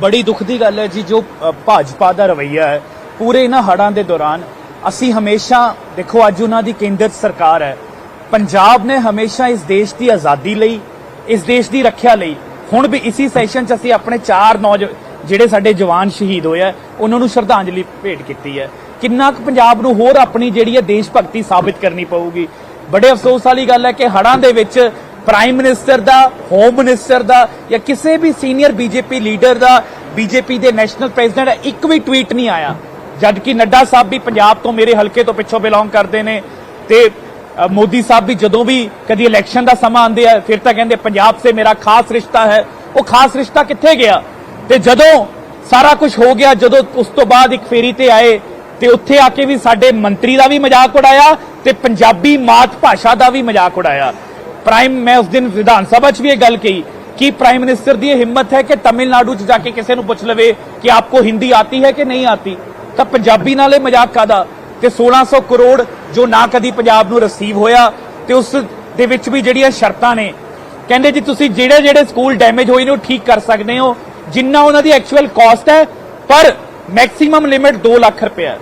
ਬੜੀ ਦੁੱਖ ਦੀ ਗੱਲ ਹੈ ਜੀ, ਜੋ ਭਾਜਪਾ ਦਾ ਰਵਈਆ ਹੈ। ਪੂਰੇ ਇਹਨਾਂ ਹੜਾਂ ਦੇ ਦੌਰਾਨ ਅਸੀਂ ਹਮੇਸ਼ਾ, ਦੇਖੋ, ਅੱਜ ਉਹਨਾਂ ਦੀ ਕੇਂਦਰ ਸਰਕਾਰ ਹੈ। ਪੰਜਾਬ ਨੇ ਹਮੇਸ਼ਾ ਇਸ ਦੇਸ਼ ਦੀ ਆਜ਼ਾਦੀ ਲਈ, ਇਸ ਦੇਸ਼ ਦੀ ਰੱਖਿਆ ਲਈ, ਹੁਣ ਵੀ ਇਸੀ ਸੈਸ਼ਨ 'ਚ ਅਸੀਂ ਆਪਣੇ ਚਾਰ ਨੌਜ, ਜਿਹੜੇ ਸਾਡੇ ਜਵਾਨ ਸ਼ਹੀਦ ਹੋਏ ਆ, ਉਹਨਾਂ ਨੂੰ ਸ਼ਰਧਾਂਜਲੀ ਭੇਟ ਕੀਤੀ ਹੈ। ਕਿੰਨਾ ਕੁ ਪੰਜਾਬ ਨੂੰ ਹੋਰ ਆਪਣੀ ਜਿਹੜੀ ਹੈ ਦੇਸ਼ ਭਗਤੀ ਸਾਬਿਤ ਕਰਨੀ ਪਊਗੀ। ਬੜੇ ਅਫਸੋਸ ਵਾਲੀ ਗੱਲ ਹੈ ਕਿ ਹੜਾਂ ਦੇ ਵਿੱਚ ਪ੍ਰਾਈਮ ਮਿਨਿਸਟਰ ਦਾ ਹੋਮ ਮਿਨਿਸਟਰ ਦਾ, ਜਾਂ ਕਿਸੇ ਵੀ ਸੀਨੀਅਰ ਬੀਜੇਪੀ ਲੀਡਰ ਦਾ ਬੀਜੇਪੀ ਦੇ ਨੈਸ਼ਨਲ ਪ੍ਰੈਜ਼ੀਡੈਂਟ ਦਾ ਇੱਕ ਵੀ ਟਵੀਟ ਨਹੀਂ ਆਇਆ। ਜਦ ਕਿ ਨੱਡਾ ਸਾਹਿਬ ਵੀ ਪੰਜਾਬ ਤੋਂ ਮੇਰੇ ਹਲਕੇ ਤੋਂ ਪਿੱਛੋਂ ਬਿਲੋਂਗ ਕਰਦੇ ਨੇ ਤੇ ਮੋਦੀ ਸਾਹਿਬ ਵੀ ਜਦੋਂ ਵੀ ਕਦੀ ਇਲੈਕਸ਼ਨ ਦਾ ਸਮਾਂ ਆਉਂਦੇ ਆ, ਫਿਰ ਤਾਂ ਕਹਿੰਦੇ ਪੰਜਾਬ ਸੇ ਮੇਰਾ ਖਾਸ ਰਿਸ਼ਤਾ ਹੈ। ਉਹ ਖਾਸ ਰਿਸ਼ਤਾ ਕਿੱਥੇ ਗਿਆ? ਤੇ ਜਦੋਂ ਸਾਰਾ ਕੁਝ ਹੋ ਗਿਆ, ਜਦੋਂ ਉਸ ਤੋਂ ਬਾਅਦ ਇੱਕ ਫੇਰੀ ਤੇ ਆਏ, ਤੇ ਉੱਥੇ ਆ ਕੇ ਵੀ ਸਾਡੇ ਮੰਤਰੀ ਦਾ ਵੀ ਮਜ਼ਾਕ ਉਡਾਇਆ ਤੇ ਪੰਜਾਬੀ ਮਾਤ ਭਾਸ਼ਾ ਦਾ ਵੀ ਮਜ਼ਾਕ ਉਡਾਇਆ। ਪ੍ਰਾਈਮ ਮੈਂ ਉਸ ਦਿਨ ਵਿਧਾਨ ਸਭਾ 'ਚ ਵੀ ਇਹ ਗੱਲ ਕਹੀ ਕਿ ਪ੍ਰਾਈਮ ਮਿਨਿਸਟਰ ਦੀ ਇਹ ਹਿੰਮਤ ਹੈ ਕਿ ਤਮਿਲਨਾਡੂ 'ਚ ਜਾ ਕੇ ਕਿਸੇ ਨੂੰ ਪੁੱਛ ਲਵੇ ਕਿ ਆਪਕੋ ਹਿੰਦੀ ਆਤੀ ਹੈ ਕਿ ਨਹੀਂ ਆਤੀ। ਤਾਂ ਪੰਜਾਬੀ ਨਾਲ ਇਹ ਮਜ਼ਾਕ ਕਾਦਾ ਤੇ 1600 ਕਰੋੜ ਜੋ ਨਾ ਕਦੀ ਪੰਜਾਬ ਨੂੰ ਰਿਸੀਵ ਹੋਇਆ ਤੇ ਉਸ ਦੇ ਵਿੱਚ ਵੀ ਜਿਹੜੀਆਂ ਸ਼ਰਤਾਂ ਨੇ। ਕਹਿੰਦੇ ਜੀ, ਤੁਸੀਂ ਜਿਹੜੇ ਜਿਹੜੇ ਸਕੂਲ ਡੈਮੇਜ ਹੋਏ ਨੇ ਉਹ ਠੀਕ ਕਰ ਸਕਦੇ ਹੋ। ਜਿੰਨਾ ਉਹਨਾਂ ਦੀ ਐਕਚੁਅਲ ਕਾਸਟ ਹੈ, ਪਰ ਮੈਕਸਿਮਮ ਲਿਮਿਟ 2 ਲੱਖ ਰੁਪਏ ਹੈ।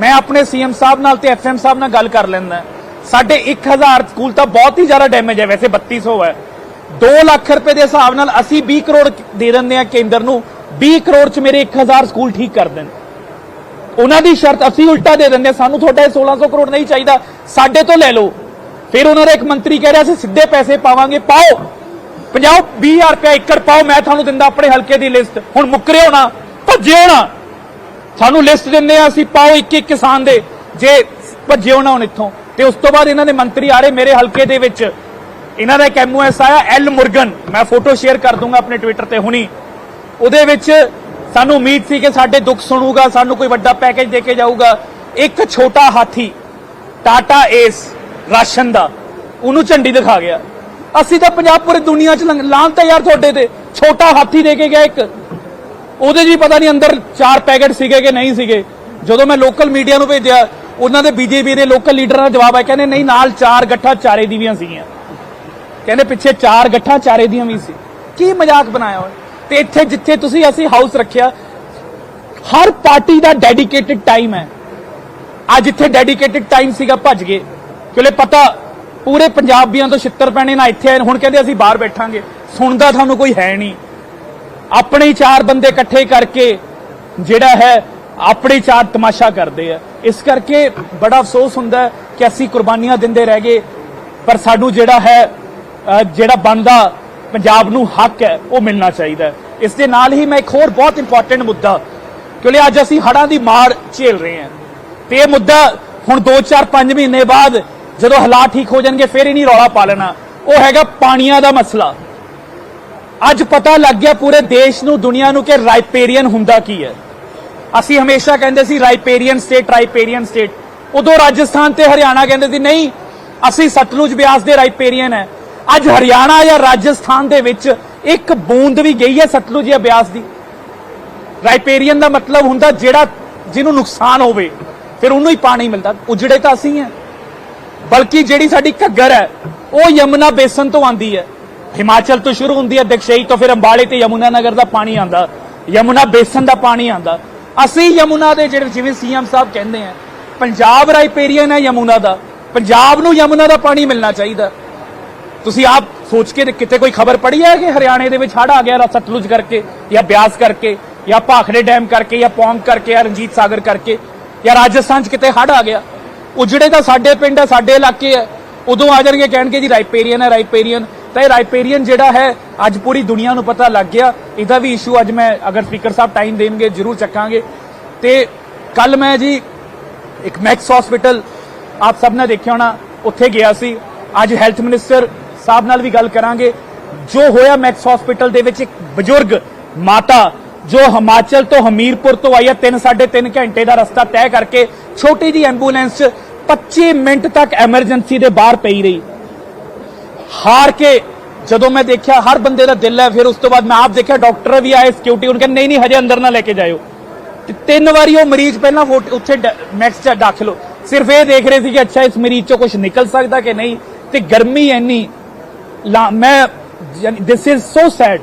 ਮੈਂ ਆਪਣੇ ਸੀਐਮ ਸਾਹਿਬ ਨਾਲ ਤੇ ਐਫਐਮ ਸਾਹਿਬ ਨਾਲ ਗੱਲ ਕਰ ਲੈਂਦਾ। ਸਾਡੇ 1000 ਸਕੂਲ ਤਾਂ ਬਹੁਤ ਹੀ ਜ਼ਿਆਦਾ ਡੈਮੇਜ ਹੈ ਵੈਸੇ 3200 ਹੈ। 2 ਲੱਖ ਰੁਪਏ ਦੇ ਹਿਸਾਬ ਨਾਲ ਅਸੀਂ 20 ਕਰੋੜ ਦੇ ਦਿੰਦੇ ਆ ਕੇਂਦਰ ਨੂੰ 20 ਕਰੋੜ ਚ ਮੇਰੇ 1000 ਸਕੂਲ ਠੀਕ ਕਰ ਦੇਣ। ਉਹਨਾਂ ਦੀ ਸ਼ਰਤ ਅਸੀਂ ਉਲਟਾ ਦੇ ਦਿੰਦੇ ਹਾਂ, ਸਾਨੂੰ ਤੁਹਾਡਾ ਇਹ 1600 ਕਰੋੜ ਨਹੀਂ ਚਾਹੀਦਾ ਸਾਡੇ ਤੋਂ ਲੈ ਲਓ। ਫਿਰ ਉਹਨਾਂ ਦਾ ਇੱਕ ਮੰਤਰੀ ਕਹਿ ਰਿਹਾ ਸੀ ਸਿੱਧੇ ਪੈਸੇ ਪਾਵਾਂਗੇ ਪਾਓ। 50 20000 ਰੁਪਏ ਏਕੜ ਪਾਓ ਮੈਂ ਤੁਹਾਨੂੰ ਦਿੰਦਾ ਆਪਣੇ ਹਲਕੇ ਦੀ ਲਿਸਟ। ਹੁਣ ਮੁੱਕਰੇ ਹੋਣਾ ਭੱਜੇ ਹੋਣਾ ਸਾਨੂੰ ਲਿਸਟ ਦਿੰਦੇ ਆ ਅਸੀਂ ਪਾਓ ਇੱਕ ਇੱਕ ਕਿਸਾਨ ਦੇ। ਜੇ ਭੱਜੇ ਹੋਣਾ ਹੁਣ ਇੱਥੋਂ। ਤੇ ਉਸ ਤੋਂ ਬਾਅਦ ਇਹਨਾਂ ਦੇ ਮੰਤਰੀ ਆ ਰਹੇ ਮੇਰੇ ਹਲਕੇ ਦੇ ਵਿੱਚ। ਇਹਨਾਂ ਦਾ ਇੱਕ ਐਮਓਐਸ ਆਇਆ ਐਲ ਮੁਰਗਨ। ਮੈਂ ਫੋਟੋ ਸ਼ੇਅਰ ਕਰ ਦੂੰਗਾ ਆਪਣੇ ਟਵਿੱਟਰ ਤੇ ਹੁਣੀ। ਉਹਦੇ ਵਿੱਚ ਸਾਨੂੰ ਉਮੀਦ ਸੀ ਕਿ ਸਾਡੇ ਦੁੱਖ ਸੁਣੂਗਾ, ਸਾਨੂੰ ਕੋਈ ਵੱਡਾ ਪੈਕੇਜ ਦੇ ਕੇ ਜਾਊਗਾ। ਇੱਕ ਛੋਟਾ ਹਾਥੀ ਟਾਟਾ ਏਸ ਰਾਸ਼ਨ ਦਾ, ਉਹਨੂੰ ਝੰਡੀ ਦਿਖਾ ਗਿਆ। ਅਸੀਂ ਤਾਂ ਪੰਜਾਬ ਪੂਰੀ ਦੁਨੀਆ 'ਚ ਲਾਂਤਾ ਯਾਰ ਤੁਹਾਡੇ ਤੇ। ਛੋਟਾ ਹਾਥੀ ਦੇ ਕੇ ਗਿਆ ਇੱਕ। ਉਹਦੇ ਜੀ ਪਤਾ ਨਹੀਂ ਅੰਦਰ ਚਾਰ ਪੈਕੇਟ ਸੀਗੇ ਕਿ ਨਹੀਂ ਸੀਗੇ। ਜਦੋਂ ਮੈਂ ਲੋਕਲ ਮੀਡੀਆ ਨੂੰ ਭੇਜਿਆ ਉਹਨਾਂ ਦੇ ਬੀਜੇਪੀ ਦੇ ਲੋਕਲ ਲੀਡਰਾਂ ਦਾ ਜਵਾਬ ਹੈ, ਕਹਿੰਦੇ ਨਹੀਂ, ਨਾਲ ਚਾਰ ਗੱਠਾਂ ਚਾਰੇ ਦੀ ਵੀ ਸੀਗੀਆਂ। ਕਹਿੰਦੇ ਪਿੱਛੇ ਚਾਰ ਗੱਠਾਂ ਚਾਰੇ ਦੀਆਂ ਵੀ ਸੀ। ਕੀ ਮਜ਼ਾਕ ਬਣਾਇਆ ਹੋਇਆ ਤੇ ਇੱਥੇ ਜਿੱਥੇ ਤੁਸੀਂ ਅਸੀਂ ਹਾਊਸ ਰੱਖਿਆ, ਹਰ ਪਾਰਟੀ ਦਾ ਡੈਡੀਕੇਟਿਡ ਟਾਈਮ ਹੈ। ਅੱਜ ਇੱਥੇ ਡੈਡੀਕੇਟਿਡ ਟਾਈਮ ਸੀਗਾ, ਭੱਜ ਗਏ। ਕਿਉਂਕਿ ਪਤਾ, ਪੂਰੇ ਪੰਜਾਬੀਆਂ ਤੋਂ ਛਿੱਤਰ ਪੈਣੇ ਨਾ ਇੱਥੇ ਆਏ ਹੁਣ ਕਹਿੰਦੇ ਅਸੀਂ ਬਾਹਰ ਬੈਠਾਂਗੇ। ਸੁਣਦਾ ਤੁਹਾਨੂੰ ਕੋਈ ਹੈ ਨਹੀਂ। ਆਪਣੇ ਚਾਰ ਬੰਦੇ ਇਕੱਠੇ ਕਰਕੇ ਜਿਹੜਾ ਹੈ ਆਪਣੇ ਹੀ ਚਾਰ ਤਮਾਸ਼ਾ ਕਰਦੇ ਆ। ਇਸ ਕਰਕੇ ਬੜਾ ਅਫਸੋਸ ਹੁੰਦਾ ਕਿ ਅਸੀਂ ਕੁਰਬਾਨੀਆਂ ਦਿੰਦੇ ਰਹਿ ਗਏ, ਪਰ ਸਾਨੂੰ ਜਿਹੜਾ ਹੈ ਜਿਹੜਾ ਬਣਦਾ ਪੰਜਾਬ ਨੂੰ ਹੱਕ ਹੈ, ਉਹ ਮਿਲਣਾ ਚਾਹੀਦਾ ਇਸ ਦੇ ਨਾਲ ਹੀ ਮੈਂ ਇੱਕ ਹੋਰ ਬਹੁਤ ਇੰਪੋਰਟੈਂਟ ਮੁੱਦਾ, ਕਿਉਂਕਿ ਅੱਜ ਅਸੀਂ ਹੜ੍ਹਾਂ ਦੀ ਮਾਰ ਝੇਲ ਰਹੇ ਹਾਂ। ਤੇ ਇਹ ਮੁੱਦਾ ਹੁਣ 2-4-5 ਮਹੀਨੇ ਬਾਅਦ ਜਦੋਂ ਹਾਲਾਤ ਠੀਕ ਹੋ ਜਾਣਗੇ, ਫਿਰ ਹੀ ਨਹੀਂ ਰੌਲਾ ਪਾ ਲੈਣਾ। ਉਹ ਹੈਗਾ ਪਾਣੀਆਂ ਦਾ ਮਸਲਾ। ਅੱਜ ਪਤਾ ਲੱਗ ਗਿਆ ਪੂਰੇ ਦੇਸ਼ ਨੂੰ, ਦੁਨੀਆ ਨੂੰ ਕਿ ਰਾਈਪੇਰੀਅਨ ਹੁੰਦਾ ਕੀ ਹੈ। ਅਸੀਂ ਹਮੇਸ਼ਾ ਕਹਿੰਦੇ ਸੀ ਰਾਈਪੇਰੀਅਨ ਸਟੇਟ ਰਾਈਪੇਰੀਅਨ ਸਟੇਟ। ਉਦੋਂ ਰਾਜਸਥਾਨ ਤੇ ਹਰਿਆਣਾ ਕਹਿੰਦੇ ਸੀ, ਨਹੀਂ, ਅਸੀਂ ਸਤਲੁਜ ਬਿਆਸ ਦੇ ਰਾਈਪੇਰੀਅਨ ਹੈ ਅੱਜ ਹਰਿਆਣਾ ਜਾਂ ਰਾਜਸਥਾਨ ਦੇ ਵਿੱਚ ਇੱਕ ਬੂੰਦ ਵੀ ਗਈ ਹੈ ਸਤਲੁਜ ਜਾਂ ਬਿਆਸ ਦੀ। ਰਾਈਪੇਰੀਅਨ ਦਾ ਮਤਲਬ ਹੁੰਦਾ ਜਿਹੜਾ ਜਿਹਨੂੰ ਨੁਕਸਾਨ ਹੋਵੇ, ਫਿਰ ਉਹਨੂੰ ਹੀ ਪਾਣੀ ਮਿਲਦਾ। ਉਜੜੇ ਤਾਂ ਅਸੀਂ ਹੈ ਬਲਕਿ ਜਿਹੜੀ ਸਾਡੀ ਘੱਗਰ ਹੈ ਉਹ ਯਮੁਨਾ ਬੇਸਨ ਤੋਂ ਆਂਦੀ ਹੈ ਹਿਮਾਚਲ ਤੋਂ ਸ਼ੁਰੂ ਹੁੰਦੀ ਹੈ ਦਕਸ਼ਈ ਤੋਂ ਫਿਰ ਅੰਬਾਲੇ ਤੇ ਯਮੁਨਾ ਨਗਰ ਦਾ ਪਾਣੀ ਆਂਦਾ ਯਮੁਨਾ ਬੇਸਨ ਦਾ ਪਾਣੀ ਆਂਦਾ ਅਸੀਂ ਯਮੁਨਾ ਦੇ ਜਿਹੜੇ ਜਿਵੇਂ ਸੀਐਮ ਸਾਹਿਬ ਕਹਿੰਦੇ ਆ, ਪੰਜਾਬ ਰਾਈਪੇਰੀਅਨ ਹੈ ਯਮੁਨਾ ਦਾ। ਪੰਜਾਬ ਨੂੰ ਯਮੁਨਾ ਦਾ ਪਾਣੀ ਮਿਲਣਾ ਚਾਹੀਦਾ। ਤੁਸੀਂ ਆਪ ਸੋਚ ਕੇ ਕਿਤੇ ਕੋਈ ਖਬਰ ਪੜੀ ਹੈ ਕਿ ਹਰਿਆਣੇ ਦੇ ਵਿੱਚ ਹੜ ਆ ਗਿਆ ਸਤਲੁਜ ਕਰਕੇ, ਜਾਂ ਬਿਆਸ ਕਰਕੇ, ਜਾਂ ਭਾਖੜੇ ਡੈਮ ਕਰਕੇ, ਜਾਂ ਪੌਂਗ ਕਰਕੇ, ਜਾਂ ਰਣਜੀਤ ਸਾਗਰ ਕਰਕੇ, ਜਾਂ ਰਾਜਸਥਾਨ 'ਚ ਕਿਤੇ ਹੜ ਆ ਗਿਆ? ਉਜੜੇ ਤਾਂ ਸਾਡੇ ਪਿੰਡ ਹੈ, ਸਾਡੇ ਇਲਾਕੇ ਹੈ। ਉਦੋਂ ਆ ਜਾਣਗੇ, ਕਹਿਣਗੇ ਜੀ ਰਾਈਪੇਰੀਅਨ ਹੈ, ਰਾਈਪੇਰੀਅਨ। ਤਾਂ ਇਹ ਰਾਈਪੇਰੀਅਨ ਜਿਹੜਾ ਹੈ, ਅੱਜ ਪੂਰੀ ਦੁਨੀਆ ਨੂੰ ਪਤਾ ਲੱਗ ਗਿਆ। ਇਹਦਾ ਵੀ ਇਸ਼ੂ ਅੱਜ ਮੈਂ ਅਗਰ ਸਪੀਕਰ ਸਾਹਿਬ ਟਾਈਮ ਦੇਣਗੇ, ਜ਼ਰੂਰ ਚੱਕਾਂਗੇ। ਤੇ ਕੱਲ ਮੈਂ ਜੀ ਇੱਕ ਮੈਕਸ ਹਸਪੀਟਲ ਆਪ ਸਭ ਨੇ ਦੇਖਿਆ ਹੋਣਾ, ਉੱਥੇ ਗਿਆ ਸੀ। ਅੱਜ ਹੈਲਥ ਮਿਨਿਸਟਰ ਸਾਹਿਬ ਨਾਲ ਵੀ ਗੱਲ ਕਰਾਂਗੇ। ਜੋ ਹੋਇਆ ਮੈਕਸ ਹਸਪੀਟਲ ਦੇ ਵਿੱਚ, ਇੱਕ ਬਜ਼ੁਰਗ ਮਾਤਾ, ਜੋ ਹਿਮਾਚਲ ਤੋਂ ਹਮੀਰਪੁਰ ਤੋਂ ਆਈ ਹੈ 3 3.5 ਘੰਟੇ ਦਾ ਰਸਤਾ ਤੈਅ ਕਰਕੇ, ਛੋਟੀ ਜੀ ਐਂਬੂਲੈਂਸ 'ਚ 25 ਮਿੰਟ ਤੱਕ ਐਮਰਜੈਂਸੀ ਦੇ ਬਾਹਰ ਪਈ ਰਹੀ। ਹਾਰ ਕੇ ਜਦੋਂ ਮੈਂ ਦੇਖਿਆ ਹਰ ਬੰਦੇ ਦਾ ਦਿਲ ਹੈ, ਫਿਰ ਉਸ ਤੋਂ ਬਾਅਦ ਮੈਂ ਆਪ ਦੇਖਿਆ ਡਾਕਟਰ ਵੀ ਆਏ ਸਿਕਿਉਰਿਟੀ ਉਹਨਾਂ ਕਹਿੰਦੇ ਨਹੀਂ ਨਹੀਂ, ਹਜੇ ਅੰਦਰ ਨਾ ਲੈ ਕੇ ਜਾਇਓ। ਤੇ ਤਿੰਨ ਵਾਰੀ ਉਹ ਮਰੀਜ਼ ਪਹਿਲਾਂ ਫੋਟ- ਉੱਥੇ ਮੈਕਸ 'ਚ ਦਾਖਲ ਹੋ ਸਿਰਫ ਇਹ ਦੇਖ ਰਹੇ ਸੀ ਕਿ ਅੱਛਾ, ਇਸ ਮਰੀਜ਼ 'ਚੋਂ ਕੁਝ ਨਿਕਲ ਸਕਦਾ ਕਿ ਨਹੀਂ? ਤੇ ਗਰਮੀ ਇੰਨੀ ਲਾ- ਮੈਂ ਦਿਸ ਇਜ਼ ਸੋ ਸੈਡ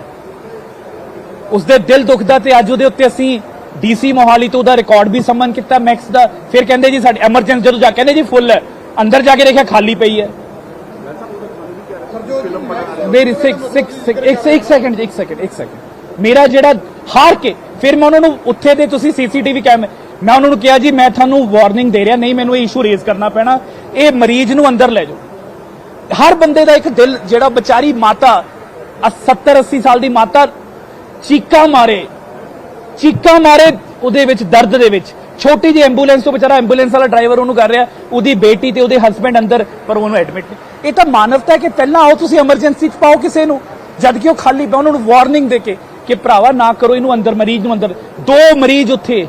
ਉਸਦੇ ਦਿਲ ਦੁਖਦਾ ਤੇ ਅੱਜ ਉਹਦੇ ਉੱਤੇ ਅਸੀਂ ਡੀਸੀ ਮੋਹਾਲੀ ਤੋਂ ਉਹਦਾ ਰਿਕਾਰਡ ਵੀ ਸੰਮਨ ਕੀਤਾ, ਮੈਕਸ ਦਾ। ਫਿਰ ਕਹਿੰਦੇ ਜੀ, ਸਾਡੀ ਐਮਰਜੈਂਸੀ ਜਦੋਂ ਜਾ ਕਹਿੰਦੇ ਜੀ ਫੁੱਲ ਹੈ। ਅੰਦਰ ਜਾ ਕੇ ਦੇਖਿਆ, ਖਾਲੀ ਪਈ ਹੈ। ਮੇਰੀ 6 6 ਇੱਕ ਇੱਕ ਸੈਕਿੰਡ ਇੱਕ ਸੈਕਿੰਡ ਇੱਕ ਸੈਕਿੰਡ ਮੇਰਾ ਜਿਹੜਾ ਹਾਰ ਕੇ ਫਿਰ ਮੈਂ ਉਹਨਾਂ ਨੂੰ ਉੱਥੇ ਦੇ ਤੁਸੀਂ ਸੀਸੀਟੀਵੀ ਕੈਮ ਮੈਂ ਉਹਨਾਂ ਨੂੰ ਕਿਹਾ ਜੀ ਮੈਂ ਤੁਹਾਨੂੰ ਵਾਰਨਿੰਗ ਦੇ ਰਿਹਾ ਨਹੀਂ ਮੈਨੂੰ ਇਹ ਇਸ਼ੂ ਰੇਜ਼ ਕਰਨਾ ਪੈਣਾ ਇਹ ਮਰੀਜ਼ ਨੂੰ ਅੰਦਰ ਲੈ ਜਾਓ ਹਰ ਬੰਦੇ ਦਾ ਇੱਕ ਦਿਲ ਜਿਹੜਾ ਵਿਚਾਰੀ ਮਾਤਾ 70 80 ਸਾਲ ਦੀ ਮਾਤਾ ਚੀਕਾਂ ਮਾਰੇ ਚੀਕਾਂ ਮਾਰੇ ਉਹਦੇ ਵਿੱਚ ਦਰਦ ਦੇ ਵਿੱਚ ਛੋਟੀ ਜਿਹੀ ਐਂਬੂਲੈਂਸ ਤੋਂ ਵਿਚਾਰਾ ਐਂਬੂਲੈਂਸ ਵਾਲਾ ਡਰਾਈਵਰ ਉਹਨੂੰ ਕਰ ਰਿਹਾ, ਉਹਦੀ ਬੇਟੀ ਤੇ ਉਹਦੇ ਹਸਬੰਡ ਅੰਦਰ, ਪਰ ਉਹਨੂੰ ਐਡਮਿਟ ਇਹ ਤਾਂ ਮਾਨਵਤਾ ਹੈ ਕਿ ਪਹਿਲਾਂ ਆਓ, ਤੁਸੀਂ ਐਮਰਜੈਂਸੀ ਚ ਪਾਓ ਕਿਸੇ ਨੂੰ। ਜਦ ਕਿ ਉਹ ਖਾਲੀ ਪਿਆ, ਉਹਨਾਂ ਨੂੰ ਵਾਰਨਿੰਗ ਦੇ ਕੇ ਕਿ ਭਰਾਵਾ ਨਾ ਕਰੋ ਇਹਨੂੰ ਅੰਦਰ, ਮਰੀਜ਼ ਨੂੰ ਅੰਦਰ। ਦੋ ਮਰੀਜ਼ ਉੱਥੇ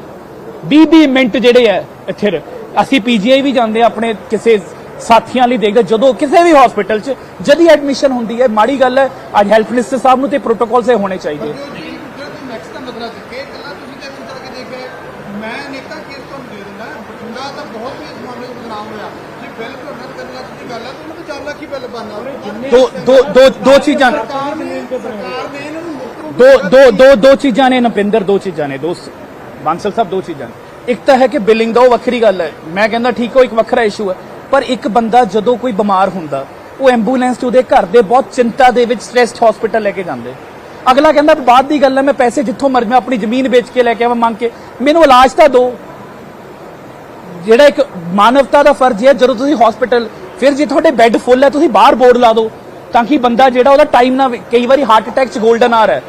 20 20 ਮਿੰਟ ਜਿਹੜੇ ਆ ਇੱਥੇ ਰ- ਅਸੀਂ ਪੀਜੀਆਈ ਵੀ ਜਾਂਦੇ ਆ ਆਪਣੇ ਕਿਸੇ ਸਾਥੀਆਂ ਲਈ ਦੇਖਦੇ ਜਦੋਂ ਕਿਸੇ ਵੀ ਹਸਪੀਟਲ 'ਚ ਜਦੀ ਐਡਮਿਸ਼ਨ ਹੁੰਦੀ ਹੈ, ਮਾੜੀ ਗੱਲ ਹੈ, ਅੱਜ ਹੈਲਥ ਮਿਨਿਸਟਰ ਸਾਹਿਬ ਨੂੰ ਤੇ ਪ੍ਰੋਟੋਕਾਲ ਸੇ ਹੋਣੇ ਚਾਹੀਦੇ ਨੈਕਸਟ ਦਾ ਬਦਲਾ ਚੁੱਕੇ ਗੱਲਾਂ ਤੁਸੀਂ ਤੇ ਇੱਥੇ ਜਾ ਕੇ ਦੇਖ ਰਹੇ ਮੈਂ ਨੇਤਾ ਕੇਸ ਤੁਹਾਨੂੰ ਦੇ ਦਿੰਦਾ ਬਠਿੰਡਾ ਤਾਂ ਬਹੁਤ ਹੀ ਇਸ ਮਾਮਲੇ 'ਚ ਬਦਨਾਮ ਹੋਇਆ। ਜੇ ਬਿੱਲ ਭਰਨਾ ਲੱਖ ਦੀ ਗੱਲ ਹੈ ਤਾਂ ਉਹਨਾਂ ਦਾ 4 ਲੱਖ ਹੀ ਬਿੱਲ ਬਣਨਾ। ਦੋ ਦੋ ਦੋ ਦੋ ਚੀਜ਼ਾਂ ਸਰਕਾਰ ਨੇ ਸਰਕਾਰ ਨੇ ਇਹਨਾਂ ਨੂੰ ਰੂਪ ਦੋ ਦੋ ਦੋ ਦੋ ਚੀਜ਼ਾਂ ਨੇ ਨਪਿੰਦਰ ਦੋ ਚੀਜ਼ਾਂ ਨੇ ਦੋ ਬਾਂਸਲ ਸਾਹਿਬ ਦੋ ਚੀਜ਼ਾਂ ਨੇ। ਇੱਕ ਤਾਂ ਹੈ ਕਿ ਬਿਲਿੰਗ ਦਾ ਉਹ ਵੱਖਰੀ ਗੱਲ ਹੈ। ਮੈਂ ਕਹਿੰਦਾ ਠੀਕ ਹੋ ਇੱਕ ਵੱਖਰਾ ਇਸ਼ੂ ਹੈ। ਪਰ ਇੱਕ ਬੰਦਾ ਜਦੋਂ ਕੋਈ ਬਿਮਾਰ ਹੁੰਦਾ ਉਹ ਐਂਬੂਲੈਂਸ 'ਚ ਉਹਦੇ ਘਰ ਦੇ ਬਹੁਤ ਚਿੰਤਾ ਦੇ ਵਿੱਚ ਸਟ੍ਰੈਸਡ ਹਸਪੀਟਲ ਲੈ ਕੇ ਜਾਂਦੇ। ਅਗਲਾ ਕਹਿੰਦਾ ਬਾਅਦ ਦੀ ਗੱਲ ਹੈ ਮੈਂ ਪੈਸੇ ਜਿੱਥੋਂ ਮਰ ਮੈਂ ਆਪਣੀ ਜ਼ਮੀਨ ਵੇਚ ਕੇ ਲੈ ਕੇ ਆਵਾਂ ਮੰਗ ਕੇ। ਮੈਨੂੰ ਇਲਾਜ ਤਾਂ ਦਿਓ। ਜਿਹੜਾ ਇੱਕ ਮਾਨਵਤਾ ਦਾ ਫਰਜ਼ ਹੈ, ਜਦੋਂ ਤੁਸੀਂ ਹਸਪੀਟਲ ਫਿਰ ਜੇ ਤੁਹਾਡੇ ਬੈੱਡ ਫੁੱਲ ਹੈ, ਤੁਸੀਂ ਬਾਹਰ ਬੋਰਡ ਲਾ ਦਿਓ ਤਾਂ ਕਿ ਬੰਦਾ ਜਿਹੜਾ ਉਹਦਾ ਟਾਈਮ ਨਾ ਕਈ ਵਾਰੀ ਹਾਰਟ ਅਟੈਕ ਚ ਗੋਲਡਨ ਆਰ ਹੈ।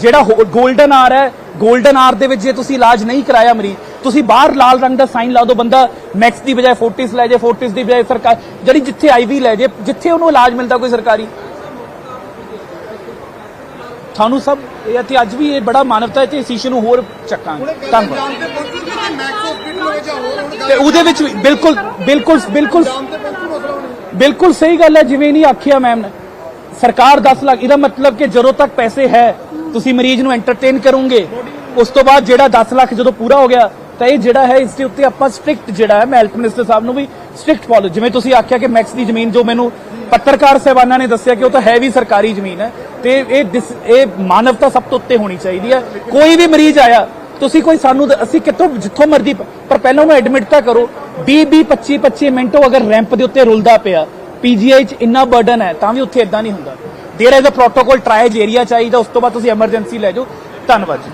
ਜਿਹੜਾ ਗੋਲਡਨ ਆਰ ਹੈ ਗੋਲਡਨ ਆਰ ਦੇ ਵਿੱਚ ਜੇ ਤੁਸੀਂ ਇਲਾਜ ਨਹੀਂ ਕਰਾਇਆ ਮਰੀਜ਼ ਤੁਸੀਂ ਬਾਹਰ ਲਾਲ ਰੰਗ ਦਾ ਸਾਈਨ ਲਾ ਦਿਓ ਬੰਦਾ ਮੈਕਸ ਦੀ ਬਜਾਏ ਫੋਰਟਿਸ ਲੈ ਜੇ ਫੋਰਟਿਸ ਦੀ ਬਜਾਏ ਸਰਕਾਰ ਜਿਹੜੀ ਜਿੱਥੇ ਆਈਵੀ ਲੈ ਜੇ, ਜਿੱਥੇ ਉਹਨੂੰ ਇਲਾਜ ਮਿਲਦਾ ਕੋਈ ਸਰਕਾਰੀ। ਤੁਹਾਨੂੰ ਸਭ ਇਹ ਤੇ ਅੱਜ ਵੀ ਇਹ ਬੜਾ ਮਾਨਵਤਾ ਤੇ ਇਸ ਇਸ਼ੂ ਨੂੰ ਹੋਰ ਚੱਕਾਂਗੇ। ਧੰਨਵਾਦ। ਤੇ ਉਹਦੇ ਵਿੱਚ ਬਿਲਕੁਲ ਬਿਲਕੁਲ ਬਿਲਕੁਲ ਬਿਲਕੁਲ ਸਹੀ ਗੱਲ ਹੈ ਜਿਵੇਂ ਨਹੀਂ ਆਖਿਆ ਮੈਮ ਨੇ। ਸਰਕਾਰ 10 ਲੱਖ ਇਹਦਾ ਮਤਲਬ ਕਿ ਜਦੋਂ ਤੱਕ ਪੈਸੇ ਹੈ ਤੁਸੀਂ ਮਰੀਜ਼ ਨੂੰ ਐਂਟਰਟੇਨ ਕਰੋਗੇ। ਉਸ ਤੋਂ ਬਾਅਦ ਜਿਹੜਾ 10 ਲੱਖ ਜਦੋਂ ਪੂਰਾ ਹੋ ਗਿਆ ਤਾਂ ਇਹ ਜਿਹੜਾ ਹੈ ਇਸ ਦੇ ਉੱਤੇ ਆਪਾਂ ਸਟ੍ਰਿਕਟ ਜਿਹੜਾ ਹੈ ਮੈਂ ਹੈਲਥ ਮਿਨਿਸਟਰ ਸਾਹਿਬ ਨੂੰ ਵੀ ਸਟ੍ਰਿਕਟ ਫੋਲੋ ਜਿਵੇਂ ਤੁਸੀਂ ਆਖਿਆ ਕਿ ਮੈਕਸ ਦੀ ਜ਼ਮੀਨ ਜੋ ਮੈਨੂੰ ਪੱਤਰਕਾਰ ਸਹਿਬਾਨਾਂ ਨੇ ਦੱਸਿਆ ਕਿ ਉਹ ਤਾਂ ਹੈ ਵੀ ਸਰਕਾਰੀ ਜ਼ਮੀਨ ਹੈ ਤੇ ਇਹ ਇਹ ਮਾਨਵਤਾ ਸਭ ਤੋਂ ਉੱਤੇ ਹੋਣੀ ਚਾਹੀਦੀ ਹੈ। ਕੋਈ ਵੀ ਮਰੀਜ਼ ਆਇਆ ਤੁਸੀਂ ਕੋਈ ਸਾਨੂੰ ਅਸੀਂ ਕਿੱਥੋਂ, ਜਿੱਥੋਂ ਮਰਜ਼ੀ, ਪਰ ਪਹਿਲਾਂ ਉਹਨੂੰ ਐਡਮਿਟ ਤਾਂ ਕਰੋ 20 20 25 25 ਮਿੰਟ ਉਹ ਅਗਰ ਰੈਂਪ ਦੇ ਉੱਤੇ ਰੁਲਦਾ ਪਿਆ ਪੀਜੀਆਈ ਚ ਇੰਨਾ ਬਰਡਨ ਹੈ, ਤਾਂ ਵੀ ਉੱਥੇ ਇਦਾਂ ਨਹੀਂ ਹੁੰਦਾ। There is a protocol triage area ਚਾਹੀਦਾ, ਉਸ ਤੋਂ ਬਾਅਦ ਤੁਸੀਂ ਐਮਰਜੈਂਸੀ ਲੈ ਜਾਓ। ਧੰਨਵਾਦ ਜੀ।